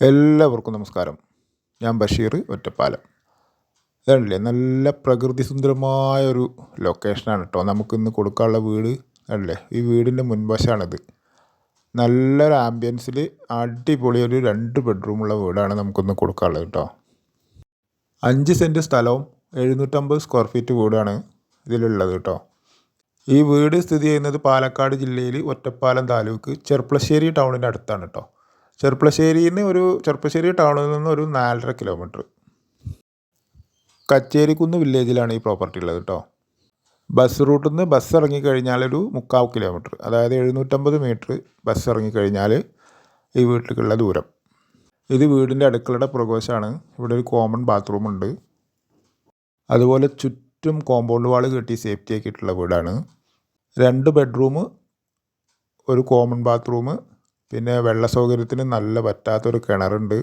എല്ലാവർക്കും നമസ്കാരം. ഞാൻ ബഷീർ ഒറ്റപ്പാലം. ഇതാണല്ലേ നല്ല പ്രകൃതി സുന്ദരമായ ഒരു ലൊക്കേഷനാണ് കേട്ടോ നമുക്കിന്ന് കൊടുക്കാനുള്ള വീട് അല്ലേ? ഈ വീടിന്റെ മുൻവശമാണിത് നല്ലൊരു ആംബിയൻസിൽ അടിപൊളി ഒരു രണ്ട് ബെഡ്റൂമുള്ള വീടാണ് നമുക്കിന്ന് കൊടുക്കാനുള്ളത് കേട്ടോ. അഞ്ച് സെന്റ് സ്ഥലവും എഴുന്നൂറ്റമ്പത് സ്ക്വയർ ഫീറ്റ് വീടാണ് ഇതിലുള്ളത് കേട്ടോ. ഈ വീട് സ്ഥിതി ചെയ്യുന്നത് പാലക്കാട് ജില്ലയിൽ ഒറ്റപ്പാലം താലൂക്ക് ചെർപ്പളശ്ശേരി ടൗണിന്റെ അടുത്താണ് കേട്ടോ. ചെർപ്പളശ്ശേരിയിൽ നിന്ന് ഒരു ചെർപ്പശ്ശേരി ടൗണിൽ നിന്ന് ഒരു നാലര കിലോമീറ്റർ. കച്ചേരിക്കുന്ന് വില്ലേജിലാണ് ഈ പ്രോപ്പർട്ടി ഉള്ളത് കേട്ടോ ബസ് റൂട്ടിൽ നിന്ന് ബസ് ഇറങ്ങിക്കഴിഞ്ഞാൽ ഒരു മുക്കാൽ കിലോമീറ്റർ അതായത് എഴുന്നൂറ്റമ്പത് മീറ്റർ ബസ് ഇറങ്ങിക്കഴിഞ്ഞാൽ ഈ വീട്ടിലേക്കുള്ള ദൂരം. ഇത് വീടിന്റെ അടുക്കളയുടെ പ്രകോശമാണ് ഇവിടെ ഒരു കോമൺ ബാത്റൂം ഉണ്ട്. അതുപോലെ ചുറ്റും കോമ്പൗണ്ട് വാൾ കെട്ടി സേഫ്റ്റി ആക്കിയിട്ടുള്ള വീടാണ്. രണ്ട് ബെഡ്റൂം ഒരു കോമൺ ബാത്റൂം പിന്നെ വെള്ള സൗകര്യത്തിന് നല്ല പറ്റാത്തൊരു കിണറുണ്ട്.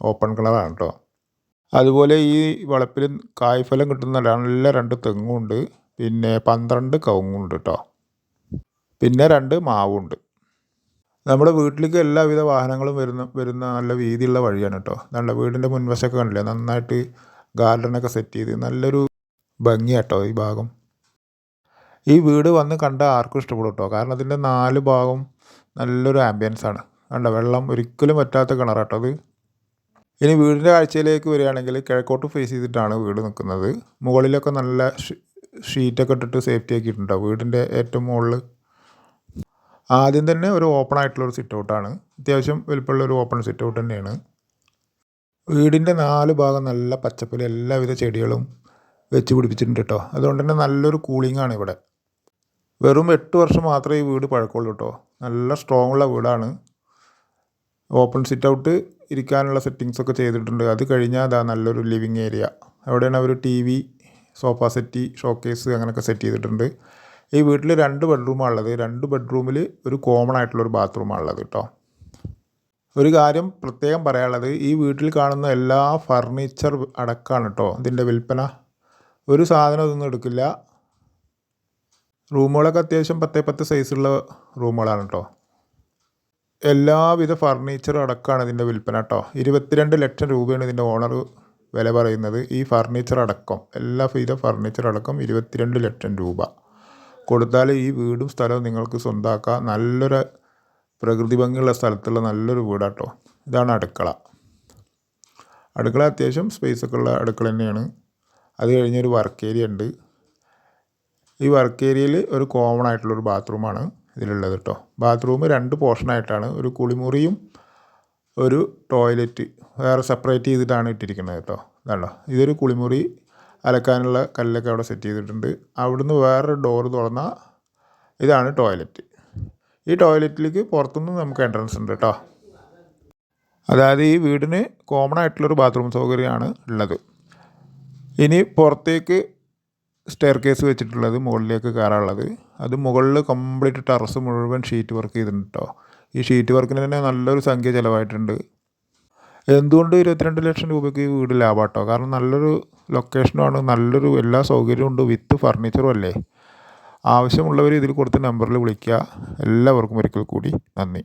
ഓപ്പൺ കിണറാണ് കേട്ടോ അതുപോലെ ഈ വളപ്പിൽ കായ്ഫലം കിട്ടുന്ന നല്ല രണ്ട് തെങ്ങുണ്ട്. പിന്നെ പന്ത്രണ്ട് കവുങ്ങുണ്ട് കേട്ടോ പിന്നെ രണ്ട് മാവുണ്ട്. നമ്മുടെ വീട്ടിലേക്ക് എല്ലാവിധ വാഹനങ്ങളും വരുന്ന വരുന്ന നല്ല വീതിയുള്ള വഴിയാണ് കേട്ടോ നല്ല വീടിന്റെ മുൻവശമൊക്കെ കണ്ടില്ലേ? നന്നായിട്ട് ഗാർഡനൊക്കെ സെറ്റ് ചെയ്ത് നല്ലൊരു ഭംഗിയാട്ടോ ഈ ഭാഗം. ഈ വീട് വന്ന് കണ്ട ആർക്കും ഇഷ്ടപ്പെടും കേട്ടോ കാരണം അതിന്റെ നാല് ഭാഗം നല്ലൊരു ആംബിയൻസ് ആണ്. കണ്ട? വെള്ളം ഒരിക്കലും പറ്റാത്ത കിണറാട്ടോ അത്. ഇനി വീടിന്റെ കാഴ്ചയിലേക്ക് വരികയാണെങ്കിൽ കിഴക്കോട്ട് ഫേസ് ചെയ്തിട്ടാണ് വീട് നിൽക്കുന്നത് മുകളിലൊക്കെ നല്ല ഷീറ്റൊക്കെ ഇട്ടിട്ട് സേഫ്റ്റി ആക്കിയിട്ടുണ്ടോ. വീടിന്റെ ഏറ്റവും മുകളിൽ ആദ്യം തന്നെ ഒരു ഓപ്പൺ ആയിട്ടുള്ള ഒരു സിറ്റ് ഔട്ടാണ് അത്യാവശ്യം വലിപ്പമുള്ള ഒരു ഓപ്പൺ സിറ്റ് ഔട്ട് തന്നെയാണ്. വീടിന്റെ നാല് ഭാഗം നല്ല പച്ചപ്പിൽ എല്ലാവിധ ചെടികളും വെച്ച് പിടിപ്പിച്ചിട്ടുണ്ട് കേട്ടോ അതുകൊണ്ട് തന്നെ നല്ലൊരു കൂളിംഗ് ആണ് ഇവിടെ. വെറും എട്ട് വർഷം മാത്രമേ ഈ വീട് പഴക്കമുള്ളൂ കേട്ടോ. നല്ല സ്ട്രോങ് ഉള്ള വീടാണ്. ഓപ്പൺ സിറ്റ് ഔട്ട് ഇരിക്കാനുള്ള സെറ്റിങ്സ് ഒക്കെ ചെയ്തിട്ടുണ്ട്. അത് കഴിഞ്ഞാൽ അതാ നല്ലൊരു ലിവിങ് ഏരിയ അവിടെയാണ് അവർ T V sofa settee showcase അങ്ങനെയൊക്കെ സെറ്റ് ചെയ്തിട്ടുണ്ട്. ഈ വീട്ടിൽ രണ്ട് ബെഡ്റൂമാണ് ഉള്ളത് രണ്ട് ബെഡ്റൂമിൽ ഒരു കോമൺ ആയിട്ടുള്ള ഒരു ബാത്റൂമാണ് ഉള്ളത് കേട്ടോ. ഒരു കാര്യം പ്രത്യേകം പറയാനുള്ളത്. ഈ വീട്ടിൽ കാണുന്ന എല്ലാ ഫർണിച്ചർ അടക്കമാണ് കേട്ടോ ഇതിന്റെ വിൽപ്പന. ഒരു സാധനം ഇതൊന്നും എടുക്കില്ല. റൂമുകളൊക്കെ അത്യാവശ്യം പത്തേ പത്ത് സൈസുള്ള റൂമുകളാണ് കേട്ടോ എല്ലാവിധ ഫർണിച്ചറും അടക്കമാണ് ഇതിന്റെ വിൽപ്പന കേട്ടോ ഇരുപത്തിരണ്ട് ലക്ഷം രൂപയാണ് ഇതിന്റെ ഓണർ വില പറയുന്നത്. ഈ ഫർണിച്ചർ അടക്കം എല്ലാ വിധ ഫർണിച്ചർ അടക്കം ഇരുപത്തിരണ്ട് ലക്ഷം രൂപ. കൊടുത്താൽ ഈ വീടും സ്ഥലവും നിങ്ങൾക്ക് സ്വന്തമാക്കാം നല്ലൊരു പ്രകൃതി ഭംഗിയുള്ള സ്ഥലത്തുള്ള നല്ലൊരു വീടാട്ടോ ഇതാണ് അടുക്കള. അടുക്കള അത്യാവശ്യം സ്പേസൊക്കെ ഉള്ള അടുക്കള തന്നെയാണ്. അത് കഴിഞ്ഞൊരു വർക്ക് ഏരിയ ഉണ്ട്. ഈ വർക്ക് ഏരിയയിൽ ഒരു കോമൺ ആയിട്ടുള്ളൊരു ബാത്റൂമാണ് ഇതിലുള്ളത് കേട്ടോ ബാത്റൂം രണ്ട് പോർഷനായിട്ടാണ് ഒരു കുളിമുറിയും ഒരു ടോയ്ലറ്റ് വേറെ സെപ്പറേറ്റ് ചെയ്തിട്ടാണ് ഇട്ടിരിക്കുന്നത് കേട്ടോ ഇതാണല്ലോ ഇതൊരു കുളിമുറി അലക്കാനുള്ള കല്ലൊക്കെ അവിടെ സെറ്റ് ചെയ്തിട്ടുണ്ട്. അവിടുന്ന് വേറൊരു ഡോറ് തുറന്നാൽ ഇതാണ് ടോയ്ലറ്റ് ഈ ടോയ്ലറ്റിലേക്ക് പുറത്തുനിന്ന് നമുക്ക് എൻട്രൻസ് ഉണ്ട് കേട്ടോ അതായത് ഈ വീടിന് കോമൺ ആയിട്ടുള്ളൊരു ബാത്റൂം സൗകര്യമാണ് ഉള്ളത്. ഇനി പുറത്തേക്ക് സ്റ്റെയർ കേസ് വെച്ചിട്ടുള്ളത് മുകളിലേക്ക് കയറാനുള്ളത്. അത് മുകളിൽ കംപ്ലീറ്റ് ടെറസ് മുഴുവൻ ഷീറ്റ് വർക്ക് ചെയ്തിട്ടുണ്ട്? കേട്ടോ ഈ ഷീറ്റ് വർക്കിന് തന്നെ നല്ലൊരു സംഖ്യ ചിലവായിട്ടുണ്ട്. എന്തുകൊണ്ട് ഇരുപത്തിരണ്ട് ലക്ഷം രൂപയ്ക്ക് വീട് ലാഭാട്ടോ കാരണം നല്ലൊരു ലൊക്കേഷനുമാണ് നല്ലൊരു എല്ലാ സൗകര്യവും ഉണ്ട് വിത്ത് ഫർണിച്ചറും അല്ലേ? ആവശ്യമുള്ളവർ ഇതിൽ കൊടുത്ത നമ്പറിൽ വിളിക്കുക. എല്ലാവർക്കും ഒരിക്കൽ കൂടി നന്ദി.